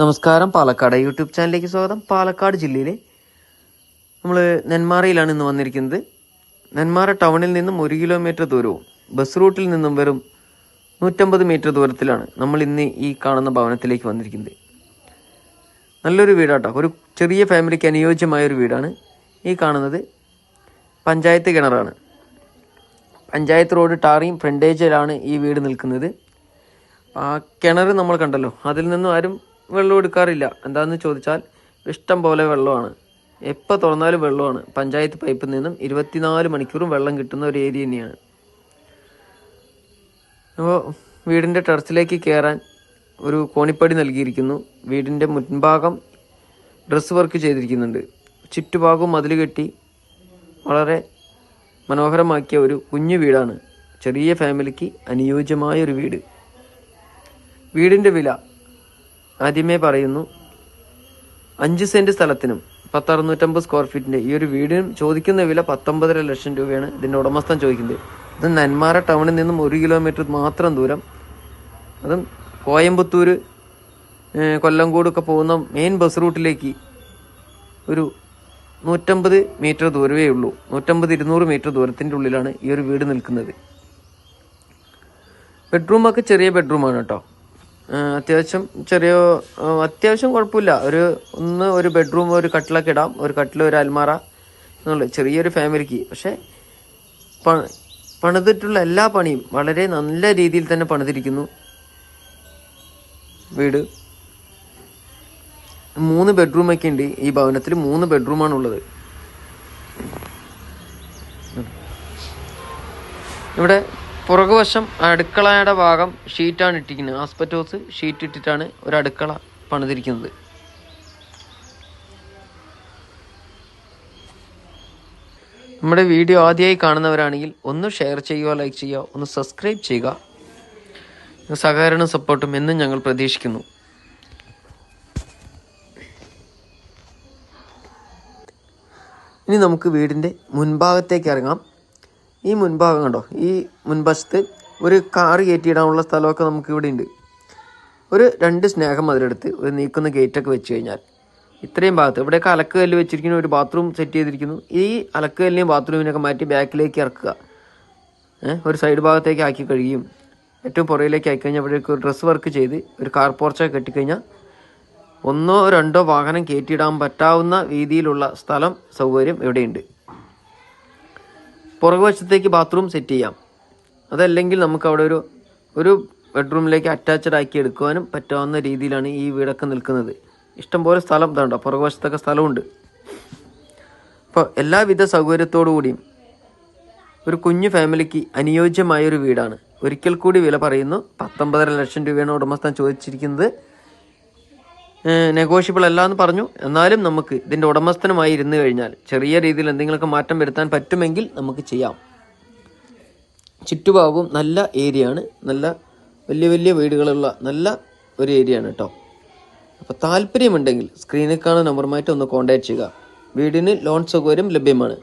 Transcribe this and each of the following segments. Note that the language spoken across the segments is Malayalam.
നമസ്കാരം. പാലക്കാട് യൂട്യൂബ് ചാനലിലേക്ക് സ്വാഗതം. പാലക്കാട് ജില്ലയിലെ നമ്മൾ നെന്മാറയിലാണ് ഇന്ന് വന്നിരിക്കുന്നത്. നെന്മാറ ടൗണിൽ നിന്നും ഒരു കിലോമീറ്റർ ദൂരവും ബസ് റൂട്ടിൽ നിന്നും വെറും നൂറ്റമ്പത് മീറ്റർ ദൂരത്തിലാണ് നമ്മൾ ഇന്ന് ഈ കാണുന്ന ഭവനത്തിലേക്ക് വന്നിരിക്കുന്നത്. നല്ലൊരു വീടാട്ടോ. ഒരു ചെറിയ ഫാമിലിക്ക് അനുയോജ്യമായ ഒരു വീടാണ് ഈ കാണുന്നത്. പഞ്ചായത്ത് കിണറാണ്. പഞ്ചായത്ത് റോഡ് ടാറിയും ഫ്രണ്ടേജിലാണ് ഈ വീട് നിൽക്കുന്നത്. ആ കിണർ നമ്മൾ കണ്ടല്ലോ. അതിൽ നിന്നും ആരും വെള്ളം എടുക്കാറില്ല. എന്താണെന്ന് ചോദിച്ചാൽ ഇഷ്ടം പോലെ വെള്ളമാണ്. എപ്പോൾ തുറന്നാലും വെള്ളമാണ്. പഞ്ചായത്ത് പൈപ്പിൽ നിന്നും ഇരുപത്തിനാല് മണിക്കൂറും വെള്ളം കിട്ടുന്ന ഒരു ഏരിയ തന്നെയാണ്. അപ്പോൾ വീടിന്റെ ടെറസിലേക്ക് കയറാൻ ഒരു കോണിപ്പടി നൽകിയിരിക്കുന്നു. വീടിന്റെ മുൻഭാഗം ഡ്രസ്സ് വർക്ക് ചെയ്തിരിക്കുന്നുണ്ട്. ചുറ്റുഭാഗവും മതിൽ കെട്ടി വളരെ മനോഹരമാക്കിയ ഒരു കുഞ്ഞു വീടാണ്. ചെറിയ ഫാമിലിക്ക് അനുയോജ്യമായ ഒരു വീട്. വീടിന്റെ വില ആദ്യമേ പറയുന്നു അഞ്ച് സെന്റ് സ്ഥലത്തിനും പത്ത് അറുന്നൂറ്റമ്പത് സ്ക്വയർ ഫീറ്റിന്റെ ഈ ഒരു വീടിനും ചോദിക്കുന്ന വില പത്തൊമ്പതര ലക്ഷം രൂപയാണ് ഇതിന്റെ ഉടമസ്ഥൻ ചോദിക്കുന്നത്. ഇത് നന്മാറ ടൗണിൽ നിന്നും ഒരു കിലോമീറ്റർ മാത്രം ദൂരം. അതും കോയമ്പത്തൂർ കൊല്ലംകോടൊക്കെ പോകുന്ന മെയിൻ ബസ് റൂട്ടിലേക്ക് ഒരു നൂറ്റമ്പത് മീറ്റർ ദൂരമേ ഉള്ളൂ. നൂറ്റമ്പത് ഇരുന്നൂറ് മീറ്റർ ദൂരത്തിന്റെ ഉള്ളിലാണ് ഈ ഒരു വീട് നിൽക്കുന്നത്. ബെഡ്റൂമൊക്കെ ചെറിയ ബെഡ്റൂമാണ് കേട്ടോ. അത്യാവശ്യം ചെറിയ അത്യാവശ്യം കുഴപ്പമില്ല. ഒരു ഒന്ന് ഒരു ബെഡ്റൂം ഒരു കട്ടിലൊക്കെ ഇടാം. ഒരു കട്ടിൽ ഒരു അൽമാറ എന്നുള്ള ചെറിയൊരു ഫാമിലിക്ക്. പക്ഷേ പണിതിട്ടുള്ള എല്ലാ പണിയും വളരെ നല്ല രീതിയിൽ തന്നെ പണിതിരിക്കുന്നു. വീട്. മൂന്ന് ബെഡ്റൂമൊക്കെ ഉണ്ട്. ഈ ഭവനത്തിൽ മൂന്ന് ബെഡ്റൂമാണ് ഉള്ളത്. ഇവിടെ പുറകുവശം അടുക്കളയുടെ ഭാഗം ഷീറ്റാണ് ഇട്ടിരിക്കുന്നത്. ആസ്പെറ്റോസ് ഷീറ്റ് ഇട്ടിട്ടാണ് ഒരു അടുക്കള പണിതിരിക്കുന്നത്. നമ്മുടെ വീഡിയോ ആദ്യമായി കാണുന്നവരാണെങ്കിൽ ഒന്ന് ഷെയർ ചെയ്യുക ലൈക്ക് ചെയ്യുക ഒന്ന് സബ്സ്ക്രൈബ് ചെയ്യുക. സഹകരണ സപ്പോർട്ടും എന്നും ഞങ്ങൾ പ്രതീക്ഷിക്കുന്നു. ഇനി നമുക്ക് വീടിന്റെ മുൻഭാഗത്തേക്ക് ഇറങ്ങാം. ഈ മുൻഭാഗം കണ്ടോ? ഈ മുൻവശത്ത് ഒരു കാറ് കയറ്റിയിടാനുള്ള സ്ഥലമൊക്കെ നമുക്ക് ഇവിടെ ഉണ്ട്. ഒരു രണ്ട് സ്നേഹം അതിലെടുത്ത് ഒരു നീക്കുന്ന ഗേറ്റൊക്കെ വെച്ച് കഴിഞ്ഞാൽ ഇത്രയും ഭാഗത്ത് ഇവിടെയൊക്കെ അലക്കുകല്ല് വെച്ചിരിക്കുന്ന ഒരു ബാത്റൂം സെറ്റ് ചെയ്തിരിക്കുന്നു. ഈ അലക്കുകല്ലിനെയും ബാത്റൂമിനൊക്കെ മാറ്റി ബാക്കിലേക്ക് ഇറക്കുക. ഒരു സൈഡ് ഭാഗത്തേക്ക് ആക്കി കഴിയും ഏറ്റവും പുറയിലേക്ക് ആക്കി കഴിഞ്ഞാൽ ഇവിടേക്ക് ഒരു ഡ്രസ്സ് വർക്ക് ചെയ്ത് ഒരു കാർ പോർച്ചൊക്കെ കെട്ടിക്കഴിഞ്ഞാൽ ഒന്നോ രണ്ടോ വാഹനം കയറ്റിയിടാൻ പറ്റാവുന്ന രീതിയിലുള്ള സ്ഥലം സൗകര്യം ഇവിടെയുണ്ട്. പുറകുവശത്തേക്ക് ബാത്റൂം സെറ്റ് ചെയ്യാം. അതല്ലെങ്കിൽ നമുക്ക് അവിടെ ഒരു ഒരു ബെഡ്റൂമിലേക്ക് അറ്റാച്ച്ഡ് ആക്കി എടുക്കുവാനും പറ്റാവുന്ന രീതിയിലാണ് ഈ വീടൊക്കെ നിൽക്കുന്നത്. ഇഷ്ടംപോലെ സ്ഥലം ഇതാണ്ടോ പുറകുവശത്തൊക്കെ സ്ഥലമുണ്ട്. അപ്പോൾ എല്ലാവിധ സൗകര്യത്തോടു കൂടിയും ഒരു കുഞ്ഞു ഫാമിലിക്ക് അനുയോജ്യമായ ഒരു വീടാണ്. ഒരിക്കൽ കൂടി വില പറയുന്നു. പത്തൊമ്പതര ലക്ഷം രൂപയാണ് ഉടമസ്ഥൻ ചോദിച്ചിരിക്കുന്നത്. നെഗോഷ്യബിൾ അല്ല എന്ന് പറഞ്ഞു. എന്നാലും നമുക്ക് ഇതിന്റെ ഉടമസ്ഥനുമായി ഇരുന്ന് കഴിഞ്ഞാൽ ചെറിയ രീതിയിൽ എന്തെങ്കിലുമൊക്കെ മാറ്റം വരുത്താൻ പറ്റുമെങ്കിൽ നമുക്ക് ചെയ്യാം. ചുറ്റുഭാഗവും നല്ല ഏരിയ ആണ്. നല്ല വലിയ വലിയ വീടുകളുള്ള നല്ല ഒരു ഏരിയ ആണ് കേട്ടോ അപ്പോൾ താല്പര്യമുണ്ടെങ്കിൽ സ്ക്രീനിൽ കാണുന്ന നമ്പറുമായിട്ട് ഒന്ന് കോൺടാക്ട് ചെയ്യുക. വീടിന് ലോൺ സൗകര്യം ലഭ്യമാണ്.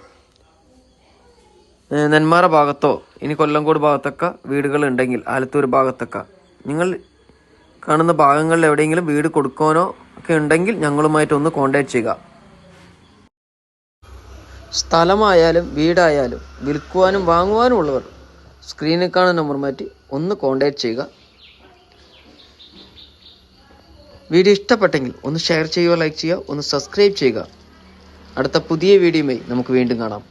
നെന്മാറ ഭാഗത്തോ ഇനി കൊല്ലംകോട് ഭാഗത്തൊക്കെ വീടുകൾ ഉണ്ടെങ്കിൽ ആലത്തൂർ ഭാഗത്തൊക്കെ നിങ്ങൾ കാണുന്ന ഭാഗങ്ങളിൽ എവിടെയെങ്കിലും വീട് കൊടുക്കാനോ ഒക്കെ ഉണ്ടെങ്കിൽ ഞങ്ങളുമായിട്ട് ഒന്ന് കോൺടാക്ട് ചെയ്യുക. സ്ഥലമായാലും വീടായാലും വിൽക്കുവാനും വാങ്ങുവാനും ഉള്ളവർ സ്ക്രീനിൽ കാണുന്ന നമ്പർ മാറ്റി ഒന്ന് കോൺടാക്ട് ചെയ്യുക. വീഡിയോ ഇഷ്ടപ്പെട്ടെങ്കിൽ ഒന്ന് ഷെയർ ചെയ്യുക ലൈക്ക് ചെയ്യുക ഒന്ന് സബ്സ്ക്രൈബ് ചെയ്യുക. അടുത്ത പുതിയ വീഡിയോയുമായി നമുക്ക് വീണ്ടും കാണാം.